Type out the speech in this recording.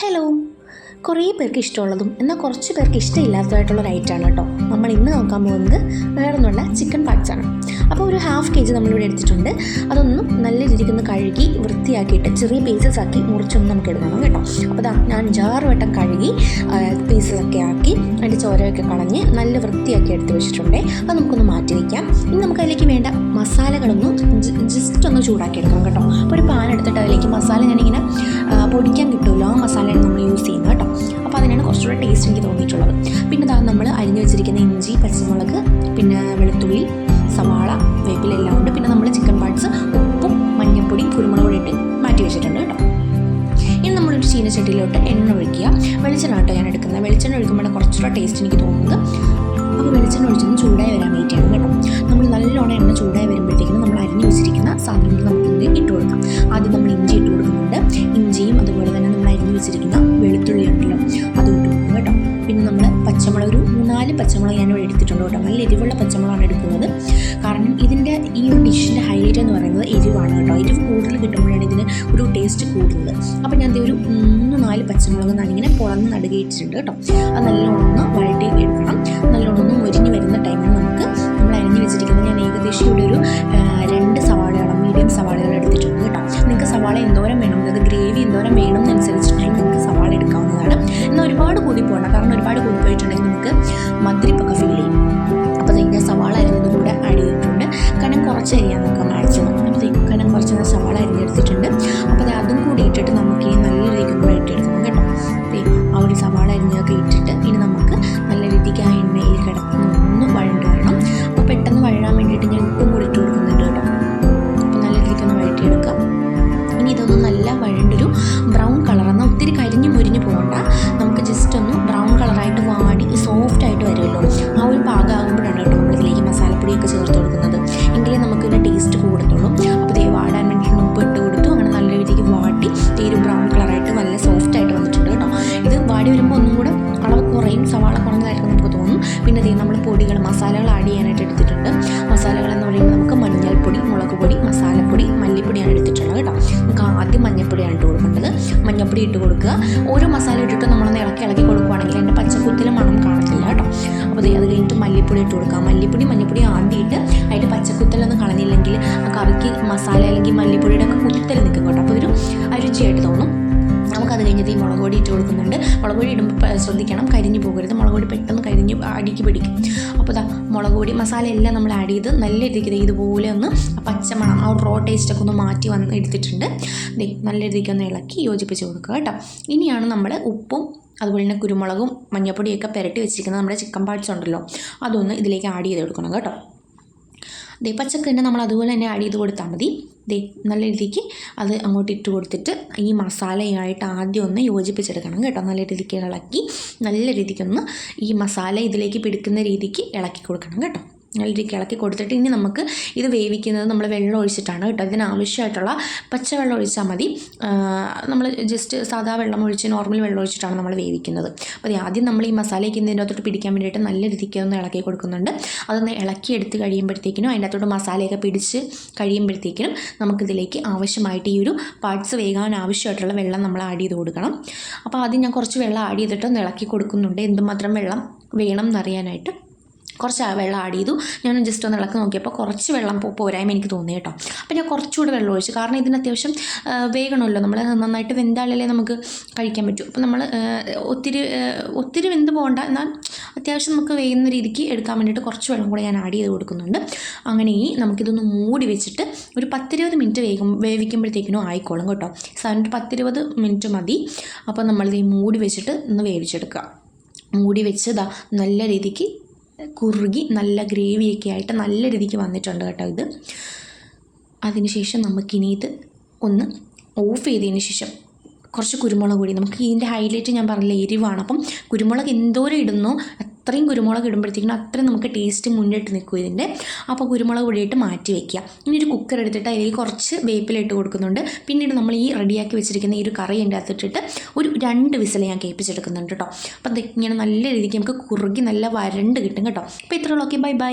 Hello കുറേ പേർക്ക് ഇഷ്ടമുള്ളതും എന്നാൽ കുറച്ച് പേർക്ക് ഇഷ്ടമില്ലാത്തതായിട്ടുള്ള ഐറ്റമാണ് കേട്ടോ. നമ്മൾ ഇന്ന് നോക്കാൻ പോകുന്നത് വേറൊന്നുള്ള ചിക്കൻ പാർട്സ് അപ്പോൾ ഒരു ഹാഫ് കെ ജി നമ്മളിവിടെ എടുത്തിട്ടുണ്ട്. അതൊന്നും നല്ല രീതിക്ക് ഒന്ന് കഴുകി വൃത്തിയാക്കിയിട്ട് ചെറിയ പീസസ് ആക്കി മുറിച്ചൊന്ന് നമുക്ക് എടുക്കണം കേട്ടോ. അപ്പോൾ ഇതാ ഞാൻ ജാറ് വട്ടം കഴുകി പീസസ് ഒക്കെ ആക്കി അതിന്റെ ചോരയൊക്കെ കളഞ്ഞ് നല്ല വൃത്തിയാക്കി എടുത്ത് വെച്ചിട്ടുണ്ട്. അപ്പോൾ നമുക്കൊന്ന് മാറ്റി വയ്ക്കാം ഇനി നമുക്ക് അതിലേക്ക് വേണ്ട മസാലകളൊന്നും ജസ്റ്റ് ഒന്ന് ചൂടാക്കി എടുക്കണം കേട്ടോ. അപ്പോൾ ഒരു പാൻ എടുത്തിട്ട് പൊടിക്കാൻ കിട്ടുമല്ലോ ആ മസാലയാണ് നമ്മൾ യൂസ് ചെയ്യുന്നത് കേട്ടോ. അപ്പോൾ അതിനാണ് കുറച്ചുകൂടെ ടേസ്റ്റ് എനിക്ക് തോന്നിയിട്ടുള്ളത്. പിന്നെ ഇതാണ് നമ്മൾ അരിഞ്ഞു വെച്ചിരിക്കുന്ന ഇഞ്ചി പച്ചമുളക് പിന്നെ വെളുത്തുള്ളി സവാള വേപ്പിലെല്ലാം ഉണ്ട്. പിന്നെ നമ്മൾ ചിക്കൻ പാർട്സ് ഉപ്പും മഞ്ഞൾപ്പൊടി കുരുമുളക് ഇട്ട് മാറ്റി വെച്ചിട്ടുണ്ട് കേട്ടോ. ഇനി നമ്മളൊരു ചീനച്ചട്ടിയിലോട്ട് എണ്ണ ഒഴിക്കുക. വെളിച്ചെണ്ണ കേട്ടോ ഞാൻ എടുക്കുന്നത്. വെളിച്ചെണ്ണ ഒഴിക്കുമ്പോൾ കുറച്ചുകൂടെ ടേസ്റ്റ് എനിക്ക് തോന്നുന്നത്. അപ്പോൾ വെളിച്ചെണ്ണ ഒഴിച്ചൊന്ന് ചൂടായി വരാൻ വെയിറ്റ് ചെയ്യണം കേട്ടോ. നമ്മൾ നല്ലോണം എണ്ണ ചൂടായി വരുമ്പോഴത്തേക്കും നമ്മൾ അരിഞ്ഞു വെച്ചിരിക്കുന്ന സാധനങ്ങൾ നമുക്ക് ഇട്ട് കൊടുക്കാം. ആദ്യം നമ്മൾ ഇഞ്ചി വെച്ചിരിക്കുന്ന വെളുത്തുള്ളി ഉണ്ടല്ലോ. അതും ഇട്ട് കൊടുക്കും കേട്ടോ. പിന്നെ നമ്മൾ പച്ചമുളക് ഒരു മൂന്നാൽ പച്ചമുളക് ഞാനിവിടെ എടുത്തിട്ടുണ്ട് കേട്ടോ. നല്ല എരിവുള്ള പച്ചമുളകാണ് എടുക്കുന്നത്. കാരണം ഇതിന്റെ ഈ ഒരു ഡിഷിന്റെ ഹൈലൈറ്റ് എന്ന് പറയുന്നത് എരിവാണ് കേട്ടോ. എരിവ് കൂടുതൽ കിട്ടുമ്പോഴാണ് ഇതിന് ഒരു ടേസ്റ്റ് കൂടുന്നത്. അപ്പോൾ ഞാൻ ഇതൊരു മൂന്ന് നാല് പച്ചമുളക് ഞാനിങ്ങനെ പുറന്ന് നടുകയിട്ടിട്ടുണ്ട് കേട്ടോ. അത് നല്ലോണം വഴട്ടി എടുക്കണം. നല്ലോണം ഒന്ന് മുരിഞ്ഞ് വരുന്ന ടൈമിൽ നമുക്ക് നമ്മൾ അരിഞ്ഞ് വെച്ചിരിക്കുന്നത് ഞാൻ ഏകദേശം ഇവിടെ ഒരു ഒരുപാട് കാരണം ഒരുപാട് കൂടി പോയിട്ടുണ്ടെങ്കിൽ നമുക്ക് മദ്രിപ്പൊക്കെ കൊടുക്കുന്നത് എങ്കിലേ നമുക്ക് ഇതിന്റെ ടേസ്റ്റ് കൂടത്തുള്ളൂ. അപ്പോൾ ദേ വാടാൻ വേണ്ടിയിട്ട് ഉപ്പ് ഇട്ട് കൊടുത്തു. അങ്ങനെ നല്ല രീതിക്ക് വാട്ടി. ഒരു ബ്രൗൺ കളറായിട്ട് നല്ല സോഫ്റ്റ് ആയിട്ട് വന്നിട്ടുണ്ട് കേട്ടോ. ഇത് വാടി വരുമ്പോൾ ഒന്നും കൂടെ അളവ് കുറയും. സവാള കുറഞ്ഞതായിരിക്കും നമുക്ക് തോന്നും. പിന്നെ ദേ നമ്മൾ പൊടികൾ മസാലകൾ ആഡ് ചെയ്യാനായിട്ട് എടുത്തിട്ടുണ്ട്. മസാലകൾ എന്ന് പറയുമ്പോൾ നമുക്ക് മഞ്ഞൾപ്പൊടി മുളക് പൊടി മസാലപ്പൊടി മല്ലിപ്പൊടിയാണ് എടുത്തിട്ടുള്ളത് കേട്ടോ. നമുക്ക് ആദ്യം മഞ്ഞൾപ്പൊടിയാണ് ഇട്ട് കൊടുക്കേണ്ടത്. മഞ്ഞൾപ്പൊടി ഇട്ട് കൊടുക്കുക. ഓരോ മസാല ഇട്ടിട്ട് മല്ലിപ്പൊടി ഇട്ട് കൊടുക്കുക മല്ലിപ്പൊടി മഞ്ഞൾപ്പൊടി ആണ്ടിയിട്ട് അതിന്റെ പച്ചക്കുത്തലൊന്നും കളഞ്ഞില്ലെങ്കിൽ ആ കറിക്ക് മസാല അല്ലെങ്കിൽ മല്ലിപ്പൊടിയുടെ ഒക്കെ കുത്തൽ നിൽക്കും കേട്ടോ. അപ്പോൾ ഒരു അരുചിയായിട്ട് തോന്നും. നമുക്കത് കഴിഞ്ഞിട്ട് ഈ മുളക് പൊടി ഇട്ട് കൊടുക്കുന്നുണ്ട്. മുളക് പൊടി ഇടുമ്പോൾ ശ്രദ്ധിക്കണം കരിഞ്ഞു പോകരുത്. മുളക് പൊടി പെട്ടെന്ന് കരിഞ്ഞ് അടിക്ക് പിടിക്കും. അപ്പോൾ ഇതാ മുളക് പൊടി മസാല എല്ലാം നമ്മൾ ആഡ് ചെയ്ത് നല്ല രീതിക്ക് ഇതുപോലെ ഒന്ന് പച്ചമണം ആ റോ ടേസ്റ്റൊക്കെ ഒന്ന് മാറ്റി വന്ന് എടുത്തിട്ടുണ്ട്. നല്ല രീതിക്ക് ഒന്ന് ഇളക്കി യോജിപ്പിച്ച് കൊടുക്കുക കേട്ടോ. ഇനിയാണ് നമ്മൾ ഉപ്പും അതുപോലെ തന്നെ കുരുമുളകും മഞ്ഞപ്പൊടിയൊക്കെ പുരട്ടി വെച്ചിരിക്കുന്ന നമ്മുടെ ചിക്കൻ പാർട്സ് ഉണ്ടല്ലോ അതൊന്ന് ഇതിലേക്ക് ആഡ് ചെയ്ത് കൊടുക്കണം കേട്ടോ. ദേ പച്ചക്കറിനെ നമ്മൾ അതുപോലെ തന്നെ ആഡ് ചെയ്ത് കൊടുത്താൽ മതി. ദേ നല്ല രീതിക്ക് അത് അങ്ങോട്ട് ഇട്ട് കൊടുത്തിട്ട് ഈ മസാലയായിട്ട് ആദ്യം ഒന്ന് യോജിപ്പിച്ചെടുക്കണം കേട്ടോ. നല്ല രീതിക്ക് ഇളക്കി നല്ല രീതിക്കൊന്ന് ഈ മസാല ഇതിലേക്ക് പിടിക്കുന്ന രീതിക്ക് ഇളക്കി കൊടുക്കണം കേട്ടോ. നല്ല രീതിക്ക് ഇളക്കി കൊടുത്തിട്ട് ഇനി നമുക്ക് ഇത് വേവിക്കുന്നത് നമ്മൾ വെള്ളം ഒഴിച്ചിട്ടാണ് കേട്ടോ. ഇതിന് ആവശ്യമായിട്ടുള്ള പച്ചവെള്ളം ഒഴിച്ചാൽ മതി. നമ്മൾ ജസ്റ്റ് സാധാ വെള്ളം ഒഴിച്ച് നോർമൽ വെള്ളം ഒഴിച്ചിട്ടാണ് നമ്മൾ വേവിക്കുന്നത്. അപ്പോൾ ആദ്യം നമ്മൾ ഈ മസാലയ്ക്ക് ഇതിന്റെ അകത്തോട്ട് പിടിക്കാൻ വേണ്ടിയിട്ട് നല്ല രീതിക്ക് ഒന്ന് ഇളക്കി കൊടുക്കുന്നുണ്ട്. അതൊന്ന് ഇളക്കി എടുത്ത് കഴിയുമ്പോഴത്തേക്കിനും അതിന്റെ അകത്തോട്ട് മസാലയൊക്കെ പിടിച്ച് കഴിയുമ്പോഴത്തേക്കിനും നമുക്കിതിലേക്ക് ആവശ്യമായിട്ട് ഈ ഒരു പാർട്സ് വേകാൻ ആവശ്യമായിട്ടുള്ള വെള്ളം നമ്മൾ ആഡ് ചെയ്ത് കൊടുക്കണം. അപ്പോൾ ആദ്യം ഞാൻ കുറച്ച് വെള്ളം ആഡ് ചെയ്തിട്ട് ഒന്ന് ഇളക്കി കൊടുക്കുന്നുണ്ട്. എന്തുമാത്രം വെള്ളം വേണം എന്നറിയാനായിട്ട്. കുറച്ച് ആ വെള്ളം ആഡ് ചെയ്തു. ഞാൻ ജസ്റ്റ് ഒന്ന് ഇളക്കി നോക്കിയപ്പോൾ കുറച്ച് വെള്ളം പോരായ്മ എനിക്ക് തോന്നി കേട്ടോ. അപ്പോൾ ഞാൻ കുറച്ചുകൂടെ വെള്ളം ഒഴിച്ചു. കാരണം ഇതിന് അത്യാവശ്യം വേഗണമല്ലോ. നമ്മൾ നന്നായിട്ട് വെന്താളല്ലേ നമുക്ക് കഴിക്കാൻ പറ്റൂ. അപ്പോൾ നമ്മൾ ഒത്തിരി ഒത്തിരി വെന്ത് പോകണ്ട. എന്നാൽ അത്യാവശ്യം നമുക്ക് വേകുന്ന രീതിക്ക് എടുക്കാൻ വേണ്ടിയിട്ട് കുറച്ച് വെള്ളം കൂടെ ഞാൻ ആഡ് ചെയ്ത് കൊടുക്കുന്നുണ്ട്. അങ്ങനെ ഈ നമുക്കിതൊന്ന് മൂടി വെച്ചിട്ട് ഒരു പത്തിരുപത് മിനിറ്റ് വേഗം വേവിക്കുമ്പോഴത്തേക്കിനും ആയിക്കോളും കേട്ടോ. സാധാരണ ഒരു പത്തിരുപത് മിനിറ്റ് മതി. അപ്പോൾ നമ്മളിത് ഈ മൂടി വെച്ചിട്ട് ഒന്ന് വേവിച്ചെടുക്കുക. മൂടി വെച്ചതാ നല്ല രീതിക്ക് കുറുകി നല്ല ഗ്രേവിയൊക്കെ ആയിട്ട് നല്ല രീതിക്ക് വന്നിട്ടുണ്ട് കേട്ടോ ഇത്. അതിനുശേഷം നമുക്കിനി ഇത് ഒന്ന് ഓഫ് ചെയ്തതിന് ശേഷം കുറച്ച് കുരുമുളക് കൂടി നമുക്ക് ഇതിന്റെ ഹൈലൈറ്റ് ഞാൻ പറഞ്ഞില്ല എരിവാണ്. അപ്പം കുരുമുളക് എന്തോരം ഇടുന്നു അത്രയും കുരുമുളക് ഇടുമ്പോഴത്തേക്കും അത്രയും നമുക്ക് ടേസ്റ്റ് മുന്നിട്ട് നിൽക്കും ഇതിന്റെ. അപ്പോൾ കുരുമുളക് പൊടിയിട്ട് മാറ്റി വയ്ക്കുക ഇനി ഒരു കുക്കർ എടുത്തിട്ട് അതിലേക്ക് കുറച്ച് വേപ്പിലിട്ട് കൊടുക്കുന്നുണ്ട്. പിന്നീട് നമ്മൾ ഈ റെഡിയാക്കി വെച്ചിരിക്കുന്ന ഈ ഒരു കറി എന്റെ അകത്തിട്ടിട്ട് ഒരു രണ്ട് വിസിൽ ഞാൻ കേൾപ്പിച്ചെടുക്കുന്നുണ്ട് കേട്ടോ. അപ്പം ഇത് ഇങ്ങനെ നല്ല രീതിക്ക് നമുക്ക് കുറുകി നല്ല വരണ്ട് കിട്ടും കേട്ടോ. അപ്പോൾ ഇത്രയുള്ളൂ ഓക്കെ ബൈ ബൈ